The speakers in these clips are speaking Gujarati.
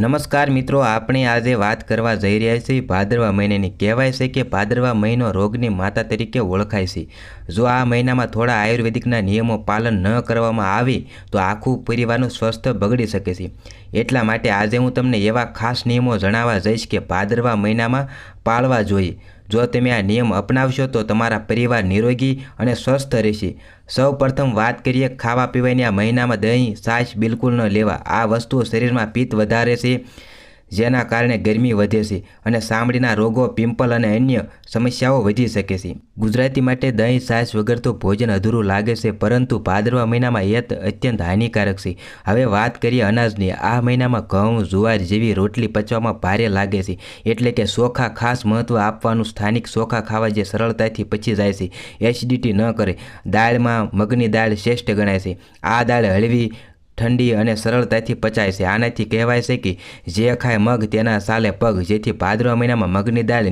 નમસ્કાર મિત્રો, આપણે આજે વાત કરવા જઈ રહ્યા છીએ ભાદરવા મહિનાની. કહેવાય છે કે ભાદરવા મહિનો રોગની માતા તરીકે ઓળખાય છે. જો આ મહિનામાં થોડા આયુર્વેદિકના નિયમો પાલન ન કરવામાં આવે, તો આખું પરિવારનું સ્વાસ્થ્ય બગડી શકે છે. એટલા માટે આજે હું તમને એવા ખાસ નિયમો જણાવવા જઈશ કે ભાદરવા મહિનામાં પાળવા જોઈએ. જો તમે આ નિયમ અપનાવશો તો તમારા પરિવાર નિરોગી અને સ્વસ્થ રહેશે. સૌ વાત કરીએ ખાવા પીવાની આ મહિનામાં દહીં, છાશ બિલકુલ ન લેવા. આ વસ્તુઓ શરીરમાં પિત્ત વધારે છે. જેના કારણે ગરમી વધે છે અને ચામડીના રોગો, પિમ્પલ અને અન્ય સમસ્યાઓ વધી શકે છે. ગુજરાતી માટે દહીં, છાશ વગર તો ભોજન અધૂરું લાગે છે, પરંતુ ભાદરવા મહિનામાં યત અત્યંત હાનિકારક છે. હવે વાત કરીએ અનાજની. આ મહિનામાં ઘઉં, જુવાર જેવી રોટલી પચવામાં ભારે લાગે છે, એટલે કે ચોખા ખાસ મહત્ત્વ આપવાનું સ્થાનિક ચોખા ખાવા જે સરળતાથી પચી જાય છે. એસિડિટી ન કરે. દાળમાં મગની દાળ શ્રેષ્ઠ ગણાય છે. આ દાળ હળવી ઠંડી અને સરળતાથી પચાય છે. આનાથી કહેવાય છે કે જે ખાય મગ, તેના સાલે પગ, જેથી ભાદરવા મહિનામાં મગની દાળ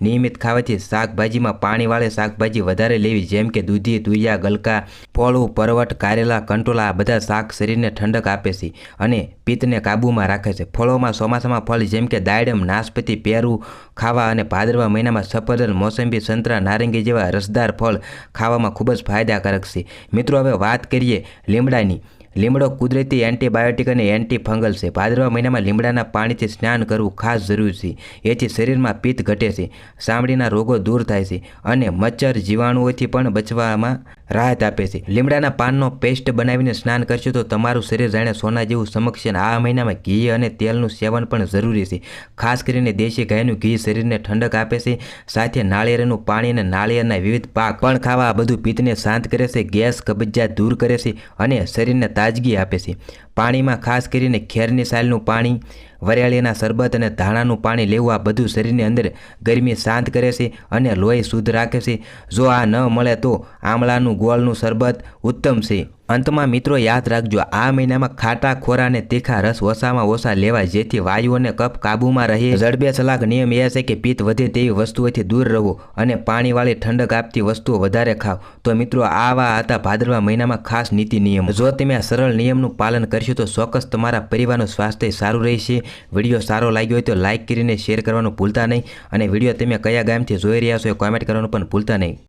નિયમિત ખાવાથી શાકભાજીમાં પાણીવાળી શાકભાજી વધારે લેવી, જેમ કે દૂધી તુરિયા ગલકા પોળું પરવટ, કારેલા, કંટોલા, આ બધા શાક શરીરને ઠંડક આપે છે અને પિત્તને કાબૂમાં રાખે છે. ફળોમાં ચોમાસામાં ફળ, જેમ કે દાડમ નાશપતિ, પેરું ખાવા અને ભાદરવા મહિનામાં સફરજન, મોસંબી, સંતરા, નારંગી જેવા રસદાર ફળ ખાવામાં ખૂબ જ ફાયદાકારક છે. મિત્રો, હવે વાત કરીએ લીમડાની. લીમડો કુદરતી એન્ટીબાયોટિક અને એન્ટી ફંગલ છે. ભાદરવા મહિનામાં લીમડાના પાણીથી સ્નાન કરવું ખાસ જરૂરી છે. એથી શરીરમાં પિત્ત ઘટે છે ચામડીના રોગો દૂર થાય છે અને મચ્છર જીવાણુઓથી પણ બચવામાં રાહત આપે છે. લીમડાના પાનનો પેસ્ટ બનાવીને સ્નાન કરશો તો તમારું શરીર જાણે સોના જેવું સમક્ષ આ મહિનામાં ઘી અને તેલનું સેવન પણ જરૂરી છે. ખાસ કરીને દેશી ગાયનું ઘી શરીરને ઠંડક આપે છે, સાથે નાળિયેરનું પાણી અને નાળિયેરના વિવિધ પાક પણ ખાવા. આ બધું પિત્તને શાંત કરે છે, ગેસ કબજિયાત દૂર કરે છે અને શરીરને તાજગી આપે છે. પાણીમાં ખાસ કરીને ખેરની સાલનું પાણી, વરિયાળીના શરબત અને ધાણાનું પાણી લેવું આ બધું શરીરની અંદર ગરમી શાંત કરે છે અને લોહી શુદ્ધ રાખે છે. જો આ ન મળે તો આમળાનું, ગોળનું શરબત ઉત્તમ છે. અંતમાં મિત્રો યાદ રાખજો, આ મહિનામાં ખાટા ખોરા અને તીખા રસ ઓછામાં ઓછા લેવા જેથી વાયુ અને કફ કાબૂમાં રહે. જડબે સલાક નિયમ એ છે કે પિત્ત વધે તેવી વસ્તુઓથી દૂર રહો અને પાણીવાળી ઠંડક આપતી વસ્તુઓ વધારે ખાવ તો મિત્રો, આવા હતા ભાદરવા મહિનામાં ખાસ નીતિ નિયમ. જો તમે આ સરળ નિયમનું પાલન કરશો, તો ચોક્કસ તમારા પરિવારનું સ્વાસ્થ્ય સારું રહેશે. વીડિયો સારો લાગ્યો હોય તો લાઇક કરીને શેર કરવાનું ભૂલતા નહીં. અને વીડિયો તમે કયા ગામથી જોઈ રહ્યા છો એ કોમેન્ટ કરવાનું પણ ભૂલતા નહીં.